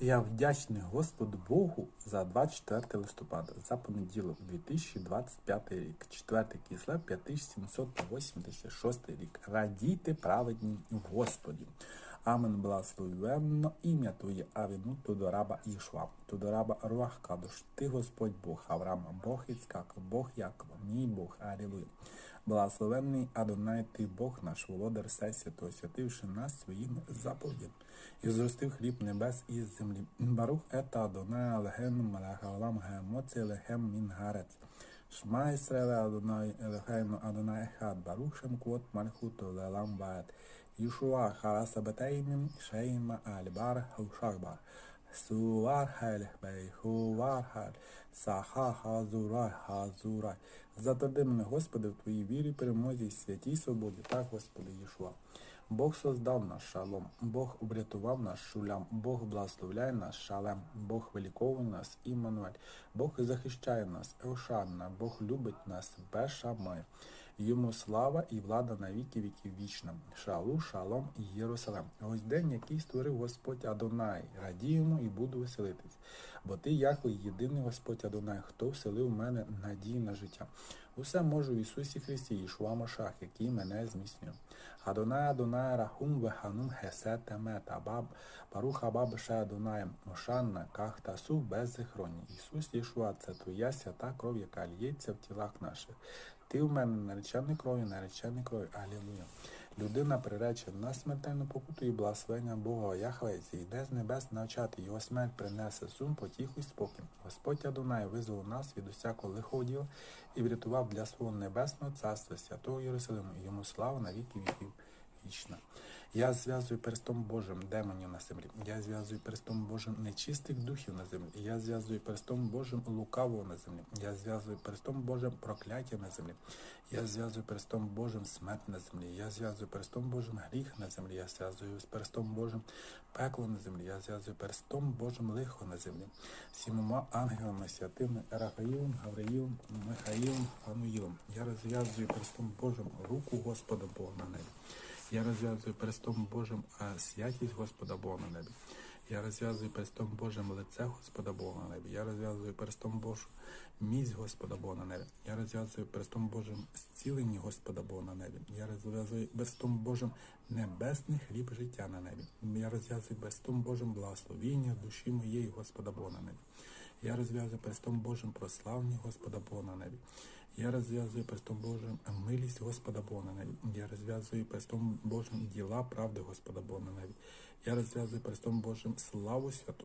Я вдячний Господу Богу за 24 листопада, за понеділок 2025 рік, 4 кисле 5786 рік. Радійте праведні в Господі. Амен благословенно ім'я Твоє, Авіну, Тодораба Ішва, Тодораба Руах Кадош, Ти Господь Бог Авраама, Бог Іцкака, Бог Якова, мій Бог, Алілуя. Благословенний Адонай, Ти Бог наш, володар сесія, то освятивши нас своїми заповідями, і зростив хліб небес із землі. Барух ета Адонай Алеген Малахалам Гемоці Лехем Мінгарец. Шма Ісраїле Адонай Елехейну Адонай Ехад, Барух Шемквот Мальхуту Лелам Бает. Yeshua Harasa Beteinim Sheima Albar Hushagbar Суар Хель Бей Хувар Хель Саха Хазурай Хазурай Затверди мене, Господи, в Твоїй вірі, перемозі, святій свободі, так, Господи, Єшуа. Бог создав наш шалом, Бог обрятував нас шулям, Бог благословляє нас шалем, Бог виліковує нас, Іммануель, Бог захищає нас, Еошанна, Бог любить нас, Бешамай. Йому слава і влада на віки віків вічна. Шалу, шалом і Єрусалем. Ось день, який створив Господь Адонай. Радіємо і буду веселитись. Бо ти, Яхве, єдиний Господь Адонай, хто вселив в мене надію на життя. Усе можу в Ісусі Христі, Ішуа Машах, який мене зміцнює. Адонай, Адонай, Рахум, Веханум, Хесет, Емет, Абаб, Баруха, Абаб, Ше, Адонай, Мошанна, Кахтасу, беззахронні. Ісус Ішуа, це Твоя свята кров, яка лється в тілах наших. Ти в мене наречений кров'ю, наречений кров'ю. Алілуя. Людина приречена на смертельну покуту і благословення Бога Яхве йде з небес навчати. Його смерть принесе сум, потіху і спокій. Господь Адонай визволив нас від усякого лихого діла і врятував для свого небесного царства святого Єрусалиму. Йому слава на віки віків вічна. Я зв'язую перстом Божим демонів на землі. Я зв'язую перстом Божим нечистих духів на землі. Я зв'язую перстом Божим лукавого на землі. Я зв'язую перстом Божим прокляття на землі. Я зв'язую перстом Божим смерть на землі. Я зв'язую перстом Божим гріх на землі. Я зв'язую з перстом Божим пекло на землі. Я зв'язую перстом Божим лихо на землі. Сімома ангелами святими Рафаїлом, Гавриїлом, Михаїлом, Фануїлом. Я розв'язую перстом Божим руку Господа Бога на небі. Я розв'язую перстом Божим святість Господа Бога на небі. Я розв'язую перстом Божим лице Господа Бога на небі. Я розв'язую перстом Божим міць Господа Бога на небі. Я розв'язую перстом Божим зцілення Господа Бога на небі. Я розв'язую перстом Божим небесний хліб життя на небі. Я розв'язую перстом Божим благословіння душі моєї Господа Бога на небі. Я розв'язую перстом Божим прославлення Господа Бога на небі. Я розв'язую перстом Божим милість Господа Бога навіть. Я розв'язую перстом Божим діла правди Господа Бога навіть. Я розв'язую перстом Божим славу святу.